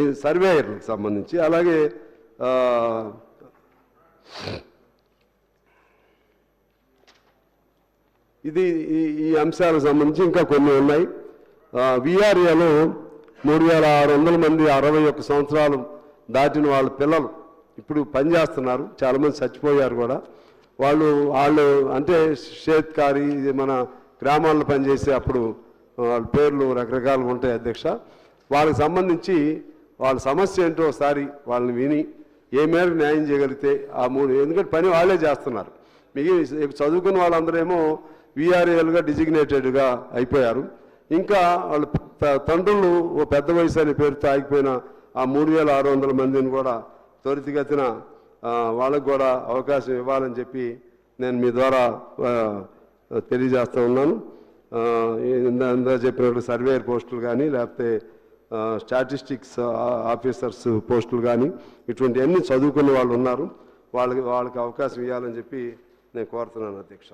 ఈ సర్వేయర్లకు సంబంధించి అలాగే ఇది ఈ అంశాలకు సంబంధించి ఇంకా కొన్ని ఉన్నాయి. విఆర్ఏలో మూడు వేల ఆరు వందల మంది అరవై ఒక్క సంవత్సరాలు దాటిన వాళ్ళ పిల్లలు ఇప్పుడు పనిచేస్తున్నారు. చాలామంది చచ్చిపోయారు కూడా. వాళ్ళు వాళ్ళు అంటే షేత్కారి ఇది మన గ్రామాల్లో పనిచేసే అప్పుడు వాళ్ళ పేర్లు రకరకాలుగా ఉంటాయి అధ్యక్ష. వాళ్ళకి సంబంధించి వాళ్ళ సమస్య ఏంటో ఒకసారి వాళ్ళని విని ఏ మేరకు న్యాయం చేయగలిగితే ఆ మూడు ఎందుకంటే పని వాళ్ళే చేస్తున్నారు. మిగిలిన చదువుకున్న వాళ్ళందరేమో విఆర్ఏలుగా డిజిగ్నేటెడ్గా అయిపోయారు. ఇంకా వాళ్ళ త- తండ్రులు ఓ పెద్ద వయసు అనే పేరుతో ఆగిపోయిన ఆ మూడు వేల ఆరు వందల మందిని కూడా త్వరితగతిన వాళ్ళకు కూడా అవకాశం ఇవ్వాలని చెప్పి నేను మీ ద్వారా తెలియజేస్తూ ఉన్నాను. ఇందా ఇందా చెప్పినట్టు సర్వేయర్ పోస్టులు కానీ లేకపోతే స్టాటిస్టిక్స్ ఆఫీసర్స్ పోస్టులు కానీ ఇటువంటి అన్ని చదువుకునే వాళ్ళు ఉన్నారు. వాళ్ళకి వాళ్ళకి అవకాశం ఇవ్వాలని చెప్పి నేను కోరుతున్నాను అధ్యక్ష.